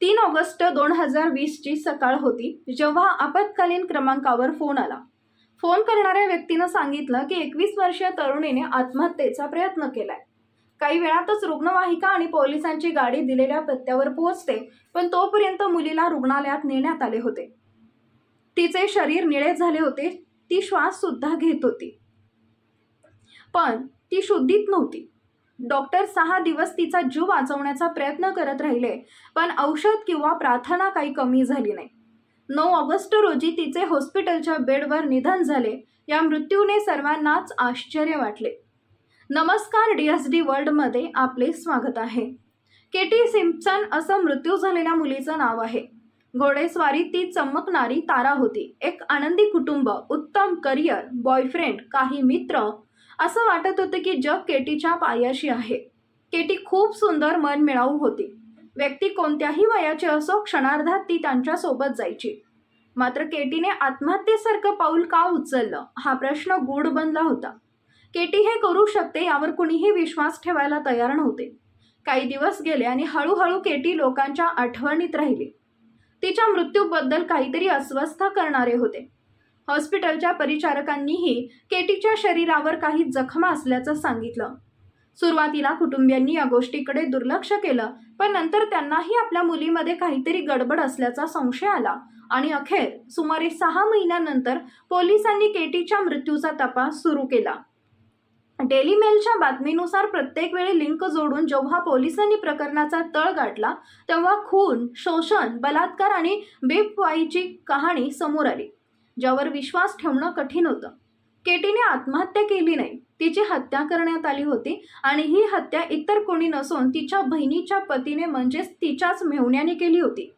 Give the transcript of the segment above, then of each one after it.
तीन ऑगस्ट दोन हजार वीसची सकाळ होती जेव्हा आपत्कालीन क्रमांकावर फोन आला. फोन करणाऱ्या व्यक्तीनं सांगितलं की एकवीस वर्षीय तरुणीने आत्महत्येचा प्रयत्न केलाय. काही वेळातच रुग्णवाहिका आणि पोलिसांची गाडी दिलेल्या पत्त्यावर पोहोचते पण तोपर्यंत मुलीला रुग्णालयात नेण्यात आले होते. तिचे शरीर निळे झाले होते ती श्वास सुद्धा घेत होती. पण ती शुद्धीत नव्हती. डॉक्टर सहा दिवस तिचा जीव वाचवण्याचा प्रयत्न करत राहिले पण औषध किंवा प्रार्थना काही कमी झाली नाही. नऊ ऑगस्ट रोजी तिचे हॉस्पिटलच्या बेडवर निधन झाले या मृत्यूने सर्वांनाच आश्चर्य वाटले. नमस्कार डी एस डी वर्ल्डमध्ये आपले स्वागत आहे. केटी सिम्पसन असं मृत्यू झालेल्या मुलीचं नाव आहे. घोडेस्वारी ती चमकणारी तारा होती. एक आनंदी कुटुंब उत्तम करिअर बॉयफ्रेंड काही मित्र असं वाटत होतं की जग केटीच्या पायाशी आहे. केटी खूप सुंदर मन मिळावू होती. व्यक्ती कोणत्याही वयाची असो क्षणार्धात ती त्यांच्यासोबत जायची. मात्र केटीने आत्महत्येसारखं पाऊल का उचललं? हा प्रश्न गूढ बनला होता. केटी हे करू शकते यावर कुणीही विश्वास ठेवायला तयार नव्हते. काही दिवस गेले आणि हळूहळू केटी लोकांच्या आठवणीत राहिली. तिच्या मृत्यूबद्दल काहीतरी अस्वस्थ करणारे होते. हॉस्पिटलच्या परिचारकांनीही केटीच्या शरीरावर काही जखमा असल्याचं सांगितलं. सुरुवातीला कुटुंबियांनी या गोष्टीकडे दुर्लक्ष केलं पण नंतर त्यांनाही आपल्या मुलीमध्ये काहीतरी गडबड असल्याचा संशय आला. आणि अखेर सुमारे सहा महिन्यानंतर पोलिसांनी केटीच्या मृत्यूचा तपास सुरू केला. डेली मेलच्या बातमीनुसार प्रत्येक वेळी लिंक जोडून जेव्हा पोलिसांनी प्रकरणाचा तळ गाठला तेव्हा खून शोषण बलात्कार आणि बेपवाईची कहाणी समोर आली. ज्यावर विश्वास ठेवणं कठीण होतं. केटीने आत्महत्या केली नाही. तिची हत्या करण्यात आली होती आणि ही हत्या इतर कोणी नसून तिच्या बहिणीच्या पतीने म्हणजेच तिच्याच मेहुण्याने केली होती.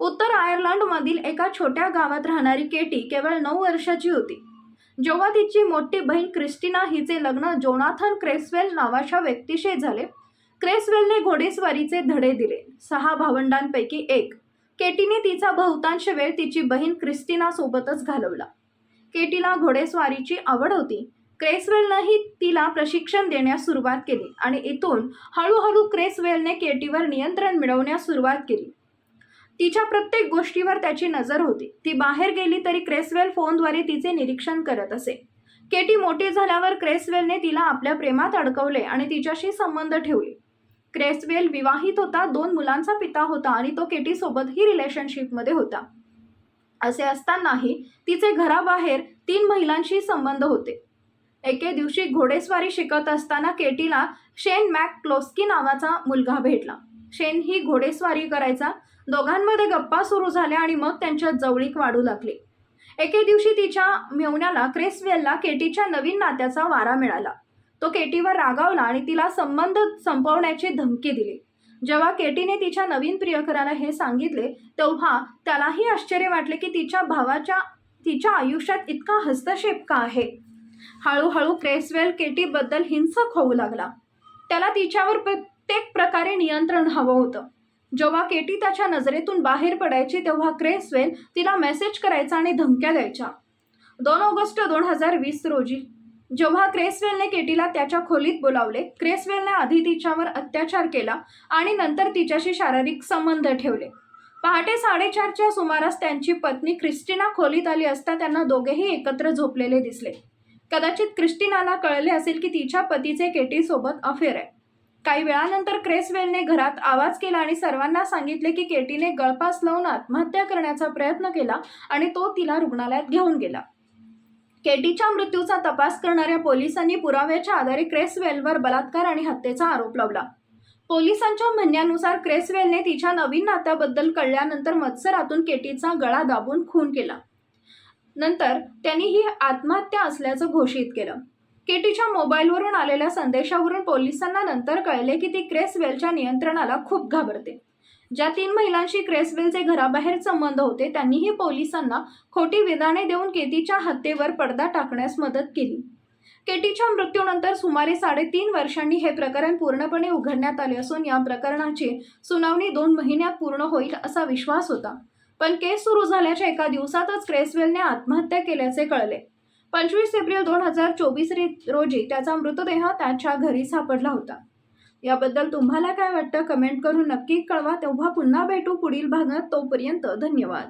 उत्तर आयर्लंडमधील एका छोट्या गावात राहणारी केटी केवळ नऊ वर्षाची होती. जेव्हा तिची मोठी बहीण क्रिस्टिना हिचे लग्न जोनाथन क्रेसवेल नावाच्या व्यक्तीशी झाले क्रेसवेलने घोडेस्वारीचे धडे दिले. सहा भावंडांपैकी एक केटीने तिचा बहुतांश वेळ तिची बहीण क्रिस्टिना सोबतच घालवला. केटीला घोडेस्वारीची आवड होती. क्रेसवेलनंही तिला प्रशिक्षण देण्यास सुरुवात केली आणि इथून हळूहळू क्रेसवेलने केटीवर नियंत्रण मिळवण्यास सुरुवात केली. तिच्या प्रत्येक गोष्टीवर त्याची नजर होती. ती बाहेर गेली तरी क्रेसवेल फोनद्वारे तिचे निरीक्षण करत असे. केटी मोठी झाल्यावर क्रेसवेलने तिला आपल्या प्रेमात अडकवले आणि तिच्याशी संबंध ठेवले. क्रेसवेल विवाहित होता. दोन मुलांचा पिता होता आणि तो केटीसोबतही रिलेशनशिपमध्ये होता. असे असतानाही तिचे घराबाहेर तीन महिलांशी संबंध होते. एके दिवशी घोडेस्वारी शिकत असताना केटीला शेन मॅक क्लोस्की नावाचा मुलगा भेटला. शेन ही घोडेस्वारी करायचा. दोघांमध्ये गप्पा सुरू झाल्या आणि मग त्यांच्यात जवळीक वाढू लागली. एके दिवशी तिच्या मेवण्याला क्रेसवेलला केटीच्या नवीन नात्याचा वारा मिळाला. तो केटीवर रागावला आणि तिला संबंध संपवण्याची धमकी दिली. जेव्हा केटीने तिच्या नवीन प्रियकराला हे सांगितले तेव्हा त्यालाही आश्चर्य वाटले की तिच्या भावाच्या तिच्या आयुष्यात इतका हस्तक्षेप का आहे? हळूहळू क्रेसवेल केटीबद्दल हिंसक होऊ लागला. त्याला तिच्यावर प्रत्येक प्रकारे नियंत्रण हवं होतं. जेव्हा केटी त्याच्या नजरेतून बाहेर पडायची तेव्हा क्रेसवेल तिला मेसेज करायचा आणि धमक्या द्यायच्या. दोन ऑगस्ट दोन हजार वीस रोजी जेव्हा क्रेसवेलने केटीला त्याच्या खोलीत बोलावले क्रेसवेलने आधी तिच्यावर अत्याचार केला आणि नंतर तिच्याशी शारीरिक संबंध ठेवले. पहाटे साडेचारच्या सुमारास त्यांची पत्नी क्रिस्टिना खोलीत आली असता त्यांना दोघेही एकत्र झोपलेले दिसले. कदाचित क्रिस्टिनाला कळले असेल की तिच्या पतीचे केटीसोबत अफेअर आहे. काही वेळानंतर क्रेसवेलने घरात आवाज केला आणि सर्वांना सांगितले की केटीने गळपास लावून आत्महत्या करण्याचा प्रयत्न केला आणि तो तिला रुग्णालयात घेऊन गेला. केटीच्या मृत्यूचा तपास करणाऱ्या पोलिसांनी पुराव्याच्या आधारे क्रेसवेलवर बलात्कार आणि हत्येचा आरोप लावला. पोलिसांच्या म्हणण्यानुसार क्रेसवेलने तिच्या नवीन नात्याबद्दल कळल्यानंतर मत्सरातून केटीचा गळा दाबून खून केला. नंतर त्यांनी ही आत्महत्या असल्याचं घोषित केलं. केटीच्या मोबाईलवरून आलेल्या संदेशावरून पोलिसांना नंतर कळले की ती क्रेसवेलच्या नियंत्रणाला खूप घाबरते. ज्या तीन महिलांशी क्रेसवेलचे घराबाहेर संबंध होते त्यांनीही पोलिसांना खोटी विधाने देऊन केटीच्या हत्येवर पडदा टाकण्यास मदत केली. केटीच्या मृत्यूनंतर सुमारे साडेतीन वर्षांनी हे प्रकरण पूर्णपणे उघडण्यात आले असून या प्रकरणाची सुनावणी दोन महिन्यात पूर्ण होईल असा विश्वास होता. पण केस सुरू झाल्याच्या एका दिवसातच क्रेसवेलने आत्महत्या केल्याचे कळले. पंचवीस एप्रिल दोन हजार चोवीस रोजी त्याचा मृतदेह त्याच्या घरी सापडला होता. याबद्दल तुम्हाला काय वाटतं? कमेंट करून नक्की कळवा. तेव्हा पुन्हा भेटू पुढील भागात. तोपर्यंत धन्यवाद.